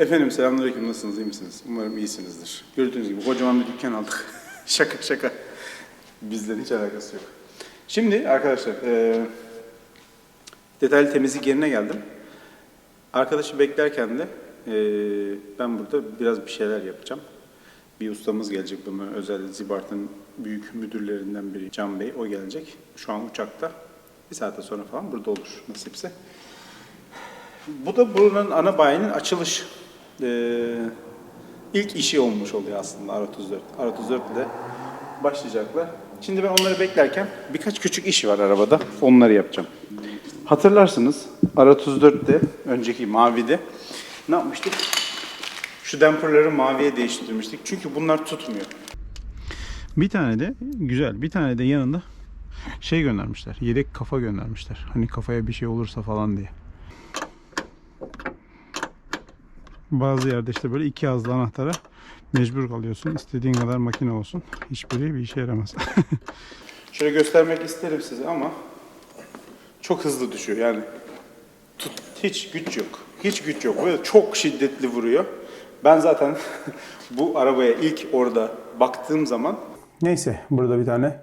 Efendim selamünaleyküm nasılsınız iyi misiniz? Umarım iyisinizdir. Gördüğünüz gibi kocaman bir dükkan aldık. şaka şaka. Bizden hiç alakası yok. Şimdi arkadaşlar eee, detaylı temizlik yerine geldim. Arkadaşı beklerken de eee, ben burada biraz bir şeyler yapacağım. Bir ustamız gelecek bunu özel Zibart'ın büyük müdürlerinden biri Can Bey o gelecek. Şu an uçakta. Bir saate sonra falan burada olur nasipse. Bu da buranın ana bayinin açılış eee, ilk işi olmuş oluyor aslında R34. R34 ile başlayacaklar. Şimdi ben onları beklerken birkaç küçük iş var arabada. Onları yapacağım. Hatırlarsınız R34'te önceki mavide ne yapmıştık? Şu damperları maviye değiştirmiştik. Çünkü bunlar tutmuyor. Bir tane de güzel, bir tane de yanında şey göndermişler. Yedek kafa göndermişler. Hani kafaya bir şey olursa falan diye. Bazı yerde işte böyle iki azlı anahtara mecbur kalıyorsun. İstediğin kadar makine olsun. Hiçbiri bir işe yaramaz. Şöyle göstermek isterim size ama çok hızlı düşüyor yani. Tut, hiç güç yok. Hiç güç yok. Böyle çok şiddetli vuruyor. Ben zaten bu arabaya ilk orada baktığım zaman Neyse burada bir tane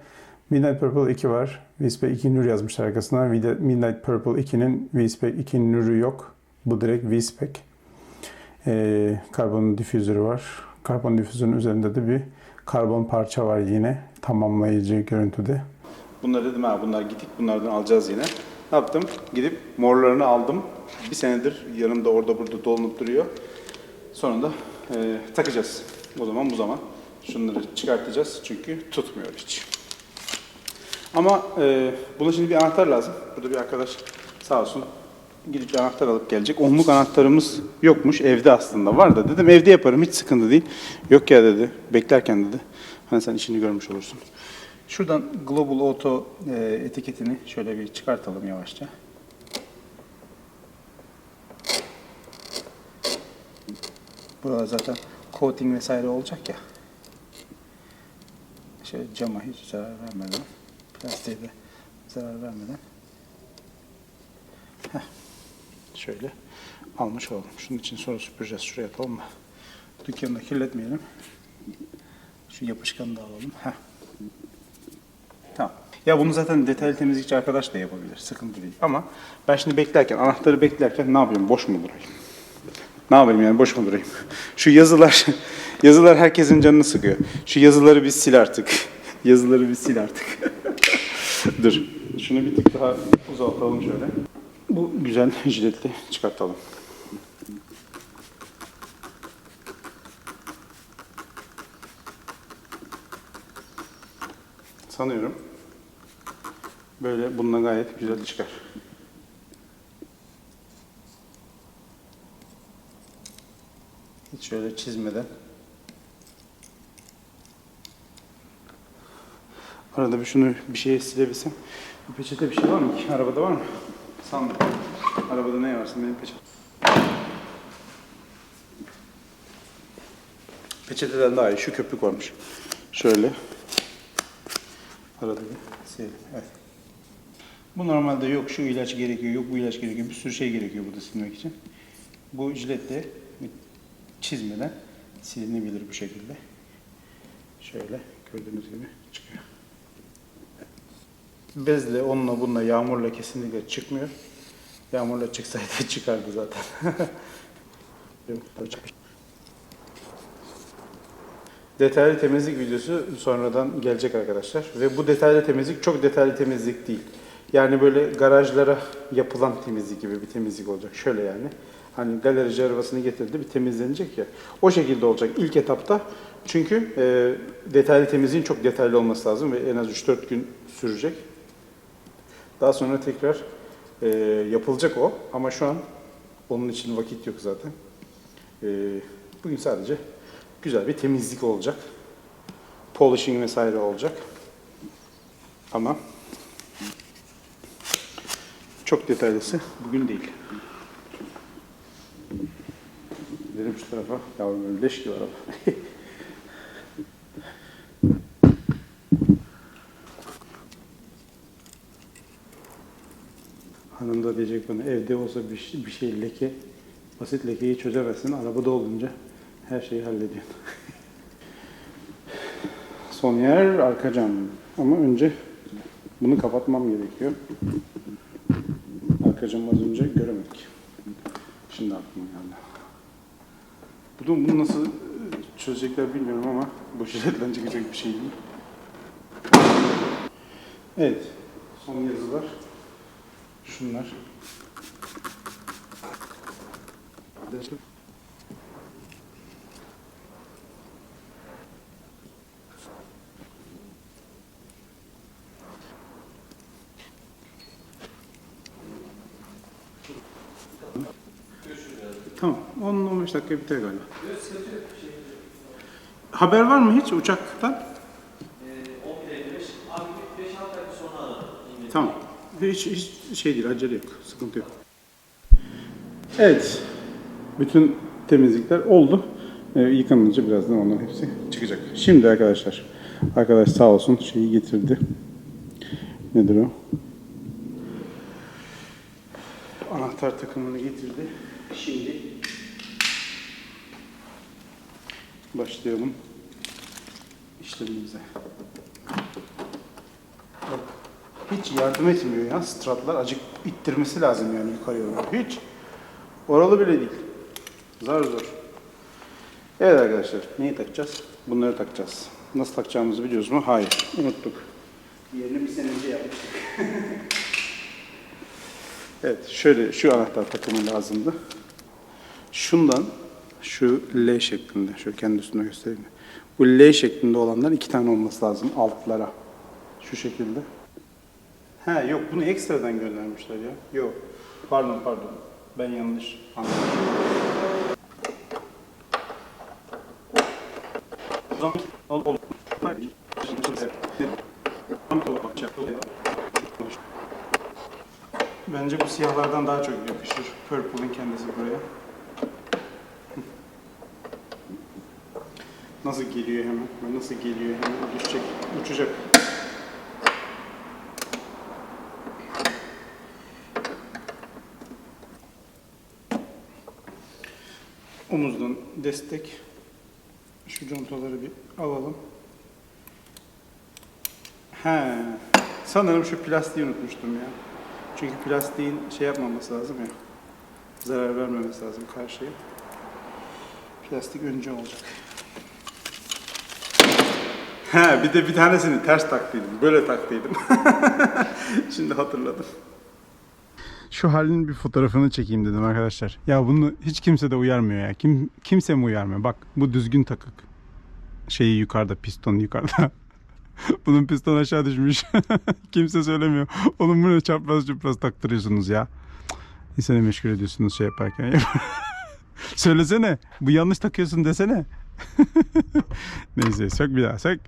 Midnight Purple 2 var. V-Spec 2 nür yazmışlar arkasına. Mid- Midnight Purple 2'nin V-Spec 2 nürü yok. Bu direkt V-Spec. Ee, karbon difüzörü var. Karbon difüzörün üzerinde de bir karbon parça var yine. Tamamlayıcı görüntüde. bunları dedim ha bunlar gittik bunlardan alacağız yine. Ne yaptım? Gidip morlarını aldım. Bir senedir yanımda orada burada dolunup duruyor. Sonunda e, takacağız. O zaman bu zaman. Şunları çıkartacağız çünkü tutmuyor hiç. Ama e, buna şimdi bir anahtar lazım. Burada bir arkadaş sağ olsun gidip anahtar alıp gelecek. Onluk anahtarımız yokmuş evde aslında var da dedim evde yaparım hiç sıkıntı değil. Yok ya dedi beklerken dedi. Hani sen işini görmüş olursun. Şuradan Global Auto e, etiketini şöyle bir çıkartalım yavaşça. Burada zaten coating vesaire olacak ya. Şöyle cama hiç zarar vermeden, plastiğe de zarar vermeden. Heh. Şöyle almış olalım. Şunun için sonra süpüreceğiz. Şuraya atalım mı? Dükkanı da kirletmeyelim. Şu yapışkanı da alalım. Heh. Tamam. Ya bunu zaten detaylı temizlikçi arkadaş da yapabilir. Sıkıntı değil. Ama ben şimdi beklerken, anahtarı beklerken ne yapıyorum? Boş mu durayım? Ne yapayım yani boş mu durayım? Şu yazılar, yazılar herkesin canını sıkıyor. Şu yazıları bir sil artık. Yazıları bir sil artık. Dur. Şunu bir tık daha uzaltalım şöyle. Bu güzel jiletli çıkartalım. Sanıyorum böyle bununla gayet güzel çıkar. Hiç şöyle çizmeden. Arada bir şunu bir şeye silebilsem. Peçete bir şey var mı ki? Arabada var mı? Sanmıyorum. Arabada ne varsa benim peçete. Peçeteden daha iyi. Şu köpük varmış. Şöyle. Arada bir silelim. Evet. Bu normalde yok şu ilaç gerekiyor, yok bu ilaç gerekiyor. Bir sürü şey gerekiyor burada silmek için. Bu jiletle çizmeden silinebilir bu şekilde. Şöyle gördüğünüz gibi çıkıyor. Bezle, onunla, bununla, yağmurla kesinlikle çıkmıyor. Yağmurla çıksaydı çıkardı zaten. Detaylı temizlik videosu sonradan gelecek arkadaşlar. Ve bu detaylı temizlik çok detaylı temizlik değil. Yani böyle garajlara yapılan temizlik gibi bir temizlik olacak. Şöyle yani. Hani galerici arabasını getirdi bir temizlenecek ya. O şekilde olacak ilk etapta. Çünkü e, detaylı temizliğin çok detaylı olması lazım ve en az 3-4 gün sürecek. Daha sonra tekrar e, yapılacak o. Ama şu an onun için vakit yok zaten. E, bugün sadece güzel bir temizlik olacak. Polishing vesaire olacak. Ama çok detaylısı bugün değil. Gidelim şu tarafa. Yavrum leş gibi araba. Hanım da diyecek bana evde olsa bir, şey- bir şey leke Basit lekeyi çözemezsin. Arabada olunca her şeyi hallediyorsun. Son yer arka cam. Ama önce bunu kapatmam gerekiyor. Arka camı az önce göremedik. Şimdi aklıma geldi. Bunu, bunu nasıl çözecekler bilmiyorum ama bu jiletle çıkacak bir şey değil. Evet. Son yazılar. Şunlar. Tamam. 10-15 dakika biter galiba. Haber var mı hiç uçaktan? Abi 5-6 dakika sonra ararım. Tamam. Hiç, hiç şey değil, acele yok. Sıkıntı yok. Evet. Bütün temizlikler oldu. Ee, yıkanınca birazdan onların hepsi çıkacak. Şimdi arkadaşlar, arkadaş sağ olsun şeyi getirdi. Nedir o? Anahtar takımını getirdi. Şimdi başlayalım işlemimize. Hiç yardım etmiyor ya stratlar. Acık ittirmesi lazım yani yukarıya doğru. Hiç. Oralı bile değil. Zar zor. Evet arkadaşlar neyi takacağız? Bunları takacağız. Nasıl takacağımızı biliyoruz mu? Hayır. Unuttuk. Yerini bir sene önce yapmıştık. evet şöyle şu anahtar takımı lazımdı. Şundan şu L şeklinde. Şöyle kendi üstüne göstereyim. Bu L şeklinde olanlar iki tane olması lazım altlara. Şu şekilde. Ha yok bunu ekstradan göndermişler ya. Yok. Pardon pardon. Ben yanlış anladım. Bence bu siyahlardan daha çok yakışır. Purple'ın kendisi buraya. Nasıl geliyor hemen? Nasıl geliyor hemen? Düşecek, uçacak. Omuzdan destek. Şu contaları bir alalım. He. Sanırım şu plastiği unutmuştum ya. Çünkü plastiğin şey yapmaması lazım ya. Zarar vermemesi lazım karşıya. Plastik önce olacak. He bir de bir tanesini ters taktıydım. Böyle taktıydım. Şimdi hatırladım. Şu halinin bir fotoğrafını çekeyim dedim arkadaşlar. Ya bunu hiç kimse de uyarmıyor ya. Kim kimse mi uyarmıyor? Bak bu düzgün takık. Şeyi yukarıda, piston yukarıda. Bunun piston aşağı düşmüş. kimse söylemiyor. Oğlum bunu çapraz çapraz taktırıyorsunuz ya. İnsanı meşgul ediyorsunuz şey yaparken. Söylesene. Bu yanlış takıyorsun desene. Neyse sök bir daha sök.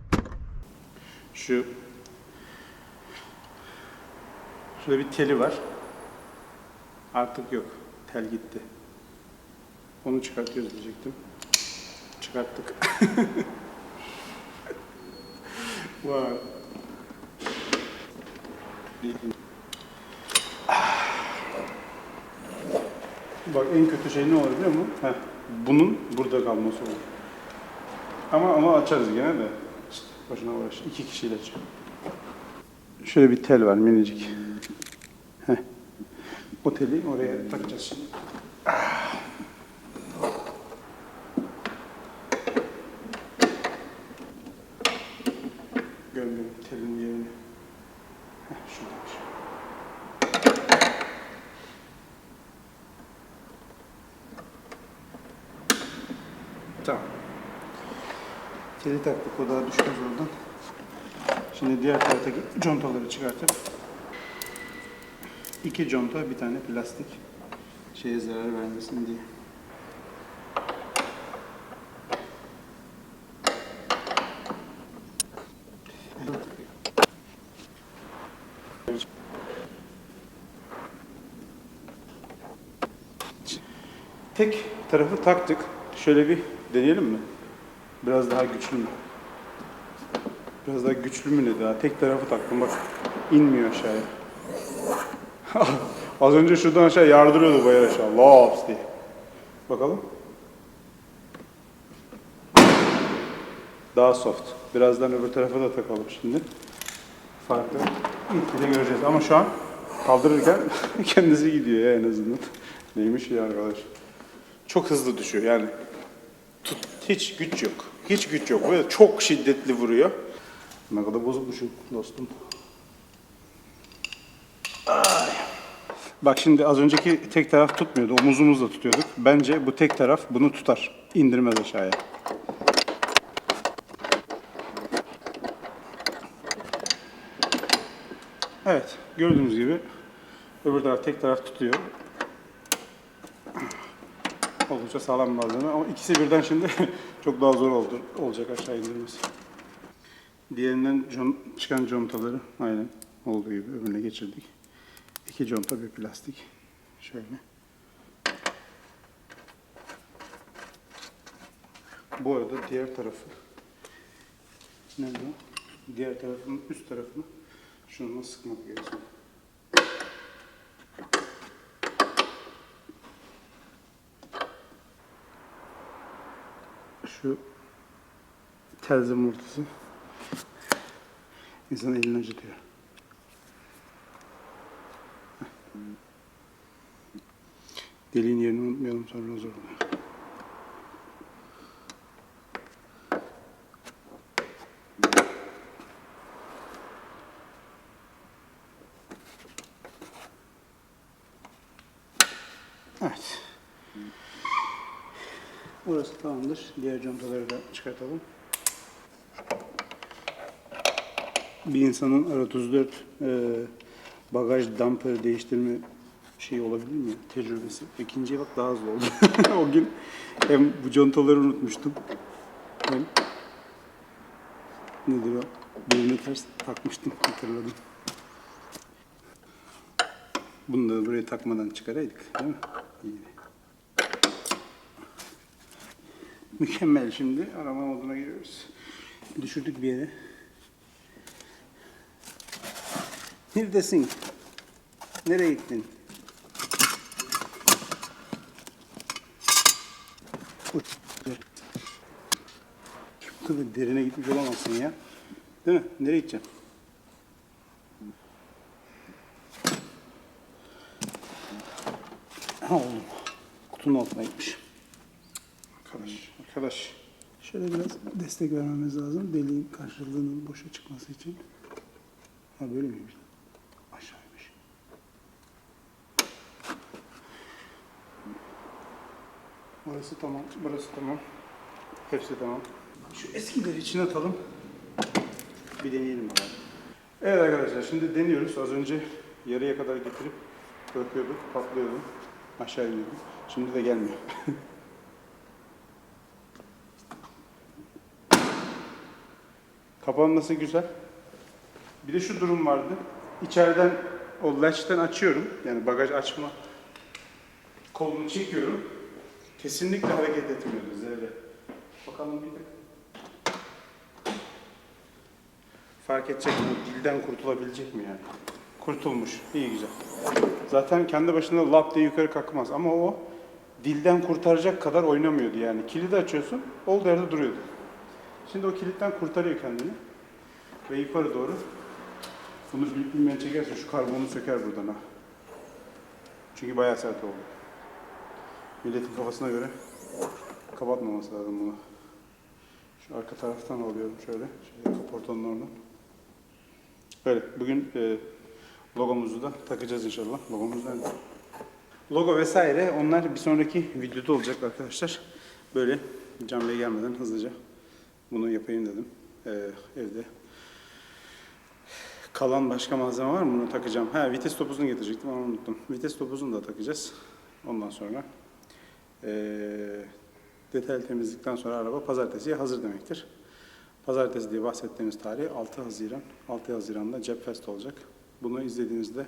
Şu Şurada bir teli var. Artık yok. Tel gitti. Onu çıkartıyoruz diyecektim. Çıkarttık. Vay. Bak en kötü şey ne olur biliyor musun? Heh, bunun burada kalması olur. Ama ama açarız gene de. Boşuna uğraş. İki kişiyle aç. Şöyle bir tel var minicik. Heh. O teli oraya takacağız şimdi. Görmüyorum telin yerini. Heh, şuradaymış. Tamam. Teli taktık o daha düşmez oradan. Şimdi diğer taraftaki contaları çıkartıp iki conta bir tane plastik şeye zarar vermesin diye. Tek tarafı taktık. Şöyle bir deneyelim mi? Biraz daha güçlü mü? Biraz daha güçlü mü ne daha? Tek tarafı taktım bak. inmiyor aşağıya. Az önce şuradan aşağı yardırıyordu bayağı aşağı. Laps diye. Bakalım. Daha soft. Birazdan öbür tarafa da takalım şimdi. Farklı. Bir de göreceğiz. Ama şu an kaldırırken kendisi gidiyor ya en azından. Neymiş ya arkadaş. Çok hızlı düşüyor yani. Tut, hiç güç yok. Hiç güç yok. Böyle çok şiddetli vuruyor. Ne kadar bozulmuşum dostum. Bak şimdi az önceki tek taraf tutmuyordu. Omuzumuzla tutuyorduk. Bence bu tek taraf bunu tutar. İndirmez aşağıya. Evet. Gördüğünüz gibi öbür taraf tek taraf tutuyor. Oldukça sağlam malzeme ama ikisi birden şimdi çok daha zor oldu, olacak aşağı indirmesi. Diğerinden çıkan contaları aynen olduğu gibi öbürüne geçirdik. İki conta bir plastik. Şöyle. Bu arada diğer tarafı nerede o? Diğer tarafın üst tarafını şununla sıkmak gerekiyor. Şu tel zımırtısı insan elini acıtıyor. Deliğin yerini unutmayalım sonra zor oluyor. Evet. Burası tamamdır. Diğer contaları da çıkartalım. Bir insanın R34 e, bagaj damper değiştirme şey olabilir mi? Tecrübesi. İkinciye bak daha hızlı oldu. o gün hem bu contaları unutmuştum. Hem nedir o? Birini ters takmıştım hatırladım. Bunu da buraya takmadan çıkaraydık değil mi? İyi. Mükemmel şimdi arama moduna giriyoruz. Düşürdük bir yere. Neredesin? Nereye gittin? Bu kadar derine gitmiş olamazsın ya. Değil mi? Nereye gideceksin? Ha oğlum. Kutunun altına gitmiş. Arkadaş, arkadaş. Şöyle biraz destek vermemiz lazım. Deliğin karşılığının boşa çıkması için. Ha böyle miymiş? Orası tamam, burası tamam. Hepsi tamam. Şu eskileri içine atalım. Bir deneyelim bakalım. Evet arkadaşlar şimdi deniyoruz. Az önce yarıya kadar getirip bırakıyorduk, patlıyordu. Aşağı iniyordu. Şimdi de gelmiyor. Kapanması güzel. Bir de şu durum vardı. İçeriden o latch'ten açıyorum. Yani bagaj açma kolunu çekiyorum. Kesinlikle hareket etmiyordu zerre. Bakalım bir tık. Fark edecek mi? Dilden kurtulabilecek mi yani? Kurtulmuş. İyi güzel. Zaten kendi başına lap diye yukarı kalkmaz ama o dilden kurtaracak kadar oynamıyordu yani. Kilidi açıyorsun, olduğu yerde duruyordu. Şimdi o kilitten kurtarıyor kendini. Ve yukarı doğru. Bunu bilip bilmeyen çekerse şu karbonu söker buradan ha. Çünkü bayağı sert oldu. Milletin kafasına göre kapatmaması lazım bunu. Şu arka taraftan alıyorum şöyle. Şöyle kaportanın oradan. Böyle bugün e, logomuzu da takacağız inşallah. Logomuz nerede? Logo vesaire onlar bir sonraki videoda olacak arkadaşlar. Böyle Can Bey gelmeden hızlıca bunu yapayım dedim. Ee, evde. Kalan başka malzeme var mı? Bunu takacağım. Ha vites topuzunu getirecektim onu unuttum. Vites topuzunu da takacağız. Ondan sonra detaylı temizlikten sonra araba pazartesiye hazır demektir. Pazartesi diye bahsettiğimiz tarih 6 Haziran. 6 Haziran'da Cep Fest olacak. Bunu izlediğinizde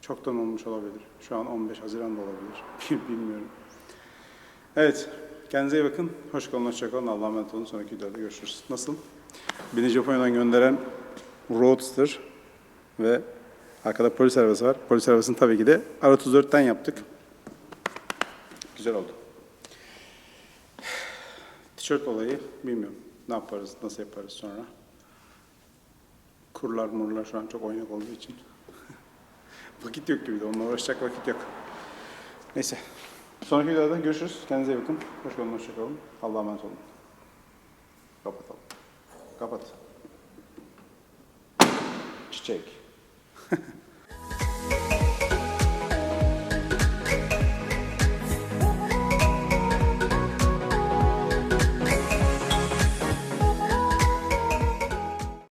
çoktan olmuş olabilir. Şu an 15 Haziran'da olabilir. Bilmiyorum. Evet. Kendinize iyi bakın. Hoş kalın, hoşça kalın. Allah'a emanet olun. Sonraki videoda görüşürüz. Nasıl? Beni Japonya'dan gönderen Roadster ve arkada polis arabası var. Polis arabasını tabii ki de R34'ten yaptık. Güzel oldu. Tişört olayı bilmiyorum. Ne yaparız, nasıl yaparız sonra. Kurlar murlar şu an çok oynak olduğu için. vakit yok gibi de onunla uğraşacak vakit yok. Neyse. Sonraki videoda görüşürüz. Kendinize iyi bakın. Hoş kalın, hoşça kalın. Allah'a emanet olun. Kapatalım. Kapat. Çiçek.